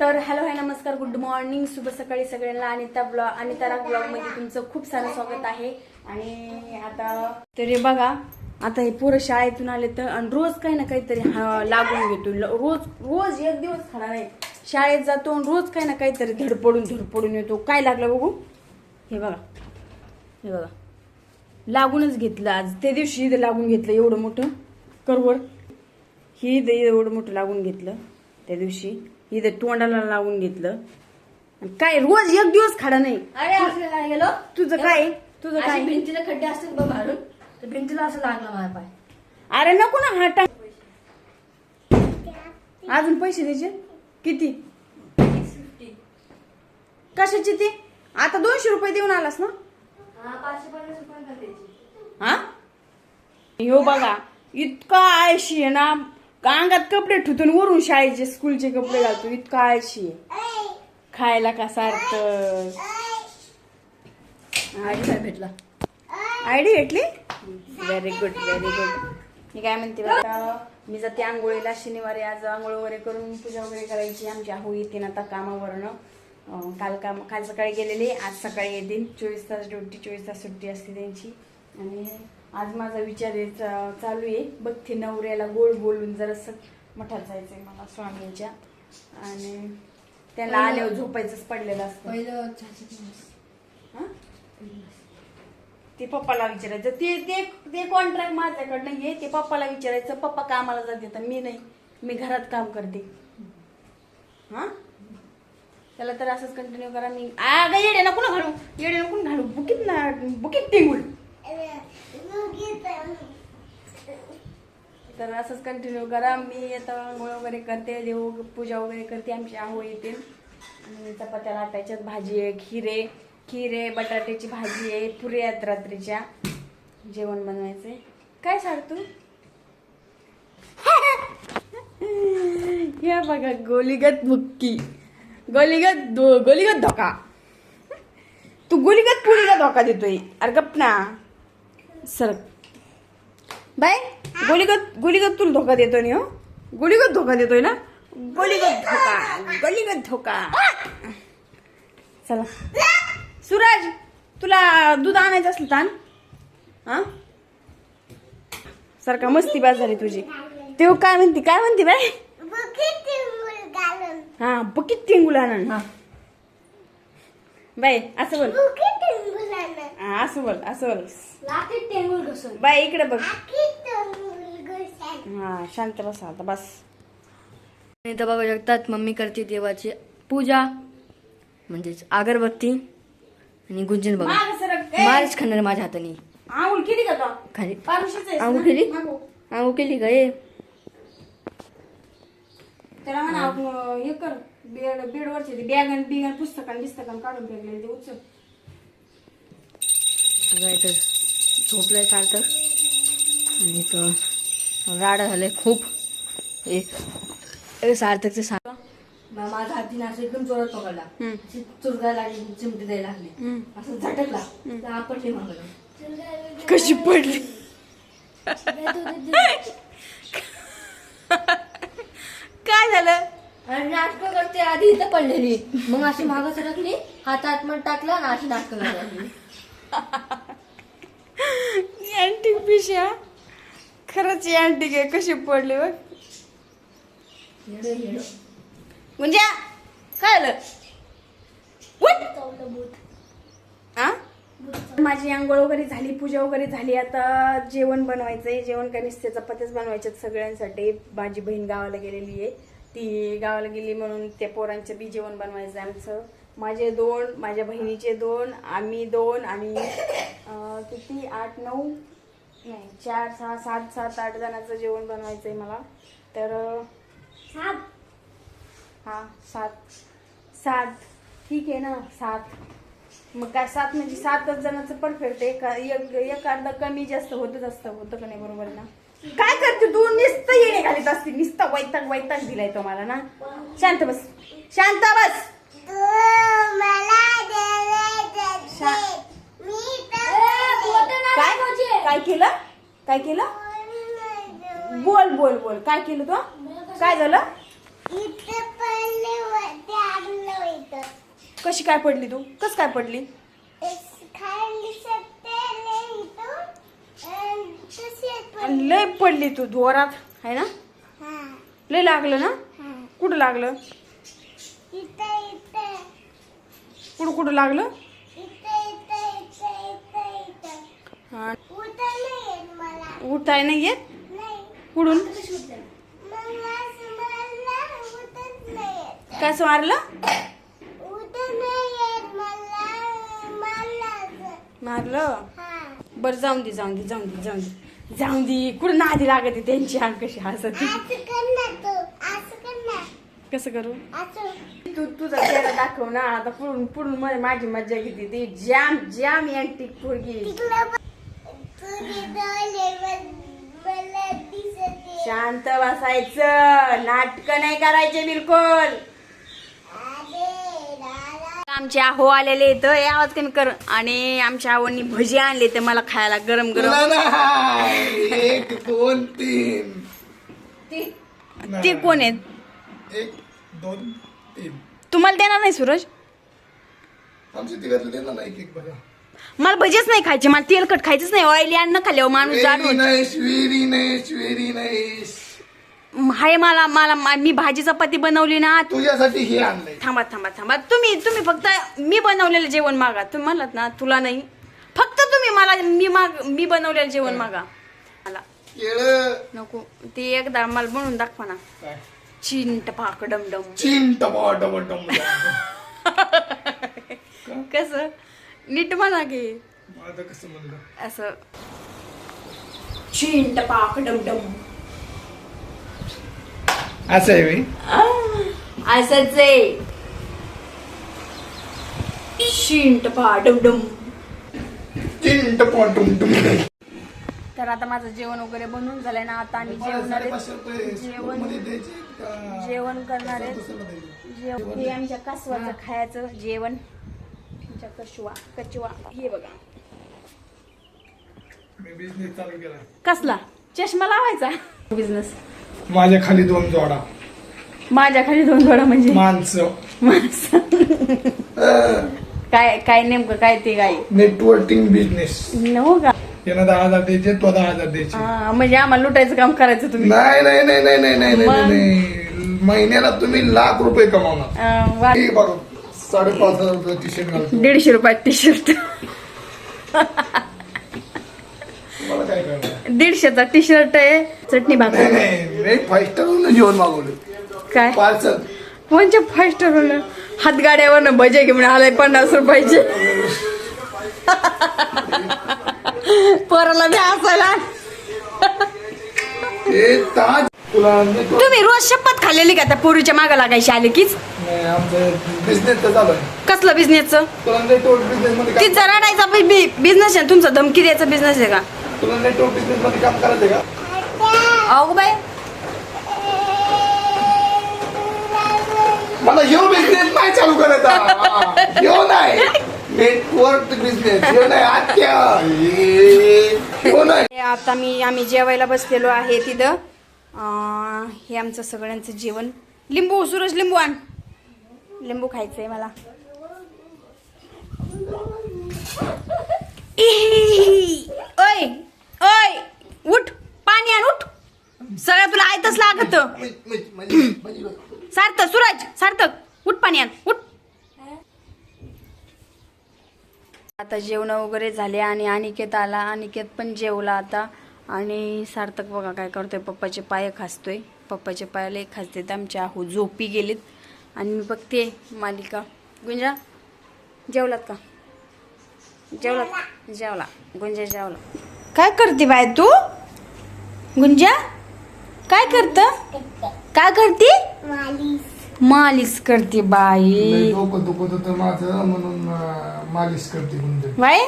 तर hello hi नमस्कार good morning शुभ सकाळी सगळ्यांना. अनिता ब्लॉग अनिता ब्लॉगमध्ये तुमचं खूप सारं स्वागत आहे. आणि आता तरी बघा आता हे पोरं शाळेतून आले तर आणि रोज काही ना काहीतरी लागून घेतो. रोज रोज एक दिवस खाणार नाही शाळेत जातो आणि रोज काही ना काहीतरी धडपडून धडपडून येतो. काय लागलं बघू? हे बघा. हे बघा. लागूनच घेतलं आज. त्या दिवशी लागून घेतलं एवढं मोठं. करवर ही इथं एवढं मोठं लागून घेतलं त्या दिवशी. इथं तोंडाला लावून घेतलं. आणि काय रोज एक दिवस खाडा नाही. अरे असं काय गेलो? तुझं काय? तुझं काय? भिंतीला खड्डे असतात बघ मारून तर भिंतीला असं लागलं माझ्या पाय. अरे नको ना हा टाक अजून पैसे द्यायचे? किती? कशाचे ते? आता दोनशे रुपये देऊन आलास ना? हा पाचशे पन्नास रुपये हा? हो बघा. इतका आळशी आहे ना. अंगात कपडे ठुतून वरून शाळेचे स्कूलचे कपडे घालतो. इतका आळशी आहे. खायला का सारखं? आधी काय भेटला? आयडी भेटली? व्हेरी गुड व्हेरी गुड मी काय म्हणते बघा मी जाते आंघोळीला. शनिवारी आज आंघोळ वगैरे करून पूजा वगैरे करायची. आमची आहू येते ना आता कामावरनं. काल काम काल सकाळी गेलेले. आज सकाळी येतील चोवीस तास ड्युटी चोवीस तास सुट्टी असते त्यांची. आणि आज माझा विचार चालू आहे. बघते नवऱ्याला गोड बोलून जरासं मठात जायचंय मला स्वामींच्या. आणि त्यांना आल्यावर झोपायचंच पडलेलं असतं. पहिलं. हं? ते पप्पाला विचारायचं ते ते ते कॉन्ट्रॅक्ट माझ्याकडनं घे ते पप्पाला विचारायचं पप्पा कामाला जाते तर मी नाही. मी घरात काम करते. हा? त्याला तर असंच कंटिन्यू करा. मी अगं येडे नको ना घालू. येडे नको ना घालू. बुकीत ना बुकीत टिंगूल तर असंच कंटिन्यू करा. मी आता आंघोळ वगैरे करते देव पूजा वगैरे करते आमची आहो येते. चपात्या लाटायच्यात भाजी आहे खिरे खिरे बटाट्याची भाजी आहे पुरी आहेत रात्रीच्या. जेवण बनवायचंय. काय सांगतो या बघा गोलीगत मुक्की गोलीगत दो- गोलीगत धोका. तू गोलीगत पुरीला धोका देतोय. अरे गप ना. सरक बाय गोलीगत गोलीगत तुला धोका देतोय ना हो? गोलीगत धोका देतोय ना? गोलीगत धोका गोलीगत धोका. चला. सूरज तुला दूध आणायचं असलं ताण हा? सारखा मस्ती बाज झाली तुझी. ते काय म्हणते काय म्हणते बाय हा बकीत टिंगूल आणन हा. बाय असं बोल. हा, असं बोल असं बोल. लाकीट टेंगुल घसर. बाय इकडे बघ. हा शांत बसा आता बस. इथं बघू शकतात मम्मी करते देवाची पूजा म्हणजेच अगरबत्ती आणि गुंजन बघा. मागं सरक. ए, मारच खाणार माझ्या हाताने. आंघोळ केली का तो? खाली. पारुशीच आहेस ना? आंघोळ केली? मागो. आंघोळ केली का ये त्याला म्हणा आपण हे कर बेड बेडवरचे ते बॅग आणि बिग आणि पुस्तकान बिस्तकान काढून फेकले ते उचल. सगळं इथं झोपलंय सारखं आणि इथं राडा झालंय खूप. एक एक सार्थकचे सा माझा हातीने असं एकदम जोरात पकडला. चुरगायला लागली चिमटी द्यायला लागली. असं झटकला. तर आपटली मागं कशी पडली? काय झालं? आणि नाटकं करते आधी इथं पडलेली. मग अशी मागं सरकली हात आतमध्ये टाकला आणि अशी नाटकं करायला लागली. अँटिक पिशा खरंच अँटिक आहे. कशी पडली बघ. म्हणजे काय झालं? आ? माझी आंघोळ वगैरे झाली पूजा वगैरे झाली. आता जेवण बनवायचंय. जेवण काय नुसते चपात्याच बनवायच्यात सगळ्यांसाठी. माझी बहीण गावाला गेलेली आहे. ती गावाला गेली म्हणून त्या पोरांचं बी जेवण बनवायचं आहे आमचं. माझे दोन माझ्या बहिणीचे दोन आम्ही दोन आणि किती? आठ नऊ? नाही चार सहा सात सात आठ जणांचं जेवण बनवायचं आहे मला. तर अं, हा सात. सात. ठीक आहे ना सात. मग काय सात म्हणजे सातच जणांचं परफेक्ट आहे. एक एक अर्धा कमी जास्त होतच असतं. होतं का नाही? बरोबर ना? काय करते? तू नुसतं येणे घालीत असते नुसतं वैताग वैताग दिलाय तो मला ना. शांत बस. शांत बस. काय केलं? बोल बोल बोल. काय केलं तू? काय झालं? कशी काय पडली तू? कस काय पडली? लय पडली तू जोरात आहे ना? हा. लय लागलं ना? कुठं लागलं? कुठं कुठं लागलं? हा. उठताय मला नाही येत नाही कसं मारलं? मारलं? बरं जाऊन दे जाऊन दे जाऊन दे जाऊन दे. जाऊन दे कुठं नादी लागते त्यांची अंग कशी हसत. कसं करू? तू तुझा चेहरा दाखव ना. आता पुढून पुढून मला माझी मज्जा घेते ती. जॅम जॅम अँटिक पोरगी. शांत बसायचं. नाटक नाही करायचे बिलकुल. आमचे आहो आलेले इथं. हे आवाज कमी कर. आणि आमच्या आहोनी भजी आणले ते मला खायला गरम गरम. एक दोन तीन. ते कोण आहेत? एक दोन तीन. तुम्हाला देणार नाही सूरज? आमच्या तिघातले देणार नाही एक बघा. मला भजीच नाही खायचे मला तेलकट खायचंच नाही. ऑइली अन्न खाल्ल्यावर माणूस जाड वेरी होतो. Nice very nice very nice hi मला मला मा- मी भाजी चपाती बनवली ना. तुझ्यासाठी हे आणलंय. थांबा थांबा थांबा. तुम्ही तुम्ही फक्त मी बनवलेलं जेवण मागा. तुम्ही म्हणलात ना तुला नाही. फक्त तुम्ही मला मी माग मी बनवलेलं जेवण मागा. मला. केळ. नको ते एकदा मला बनवून दाखवा ना. चिंट पाक डमडम. चिन टमा टमा टम कस? नीट म्हणा की. आता कसं म्हणलं? असं. चिंट पाक डमडम. असं आहे मी असंच आहे. चिंट पा डमडम. टुम तर आता माझं जेवण वगैरे बनवून झालंय ना आता आम्ही जेवणार आहे. जेवण जेवण करणार आहे जेवण हे आमच्या कासवाचं खायचं जेवण. आमच्या कशवा कचवा हे बघा. मी बिझनेस चालू केला. कसला? चष्मा लावायचा? बिझनेस माझ्या खाली दोन जोडा. माझ्या खाली दोन जोडा म्हणजे? माणसं. माणसं. काय काय नेमकं काय ते काय? नेटवर्किंग बिझनेस हो का? यानं दहा हजार द्यायचे तो दहा हजार द्यायचे. हा, म्हणजे आम्हाला लुटायचं काम करायचं तुम्ही. नाही नाही नाही नाही नाही नाही नाही, मग? नाही. महिन्याला तुम्ही लाख रुपये कमावणार. अं, वा- हे बघा. साडेपाच हजार रुपये टी शर्ट घालतो दीडशे रुपयात टी शर्ट मला काय करणार दीडशेचा टी शर्ट आहे चटणी नाही भाकर. नाही नाही फाईव्ह स्टार जेवण मागवलं. काय? पार्सल. म्हणजे फास्ट ठरवलं हातगाड्यावरनं भजे घेऊन आलाय पन्नास रुपयाचे. पोराला मी हसायला. ताज तुला network- तुम्ही रोज शपथ खाल्लेली का त्या पोरीच्या मागे लागायची आले कीच नाही आमचं बिझनेस तर चालू आहे. कसलं बिझनेसचं तुला नेटवर्क बिझनेस मध्ये ती काम- जराडायचा बिझनेस आहे तुमचा धमकी द्यायचा बिझनेस आहे का? तुला नेटवर्क बिझनेस मध्ये काम करायचं का? अहो बाई. मला ह्यो बिझनेस नाही चालू करायचा. ह्यो नाही. हे- आता मी आम्ही जेवायला बसलेलो आहे तिथं. हे आमचं सगळ्यांचं जेवण. लिंबू सूरज लिंबू आण. लिंबू खायचंय मला. ओय ओय उठ पाणी आण उठ. सगळं तुला आयतच लागत. सार्थक सूरज सार्थक. उठ पाणी आण उठ. आता जेवण वगैरे झाले आणि अनिकेत आला. अनिकेत पण जेवला आता. आणि सार्थक बघा काय करतोय. पप्पाचे पाय खासतोय. पप्पाचे पाय लय खासतेत आमच्या आहो. झोपी गेलीत. आणि मी बघते मालिका. गुंजा जेवलात का? जेवलात जेवला. गुंजा जेवला. काय करते बाय तू? गुंजा काय करत? काय करते? मालिश करते बाई. डोकं दुखत होतं माझं म्हणून अं, मालिश करते बाई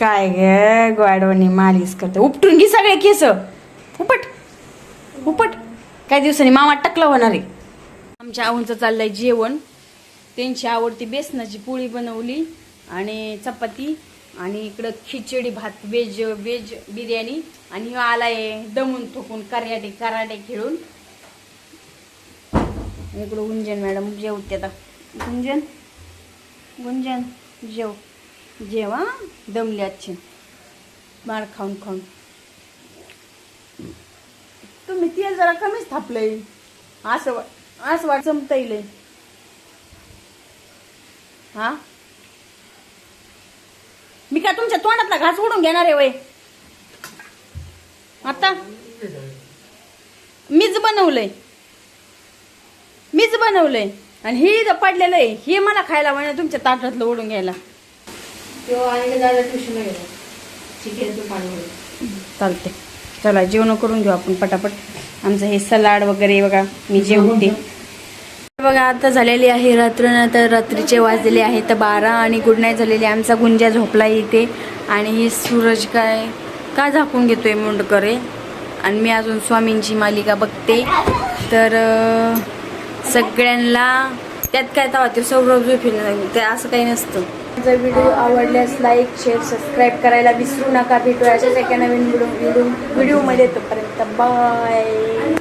काय ग गोडवणी मालिश करते. उपटून घे सगळे केस. उपट उपट. काही दिवसांनी मामा टकला होणार आहे. आमच्या आऊंचं चाललंय जेवण. त्यांची आवडती बेसनाची पोळी बनवली आणि चपाती आणि इकडं खिचडी भात वेज वेज बिर्याणी. आणि ह्यो आलाय दमून थुकून कराटे कराटे खेळून. इकडं गुंजन मॅडम जेवते आता. गुंजन? गुंजन जेव. जेवा दमली आजची. मार खाऊन खाऊन. तुम्ही तेल जरा कमीच थापलंय. असं वा- असं वाट जमता येईल हा? मी काय तुमच्या तोंडातला घास उडून घेणार आहे वय? आता? मीच बनवलंय. मीच बनवलंय. आणि हे पडलेलं आहे. हे मला खायला म्हणजे तुमच्या ताटातलं ओढून घ्यायला. चालते चला जेवण करून घेऊ आपण पटापट. आमचं हे सलाड वगैरे बघा मी जेवते. बघा आता झालेली आहे रात्र तर रात्रीचे वाजलेले आहे तर बारा आणि गुड नाईट झालेली आहे. आमचा गुंजा झोपला इथे. आणि ही सूरज काय का झाकून घेतोय मुंडकरे आणि मी अजून स्वामींची मालिका बघते. तर सगळ्यांना त्यात काय तवा ते सौरभ झोपेल ते असं काही नसतं. जर व्हिडिओ आवडल्यास लाईक शेअर सबस्क्राईब करायला विसरू नका. भेटूया अशाच एका नवीन व्हिडिओ व्हिडिओ व्हिडिओमध्ये तोपर्यंत बाय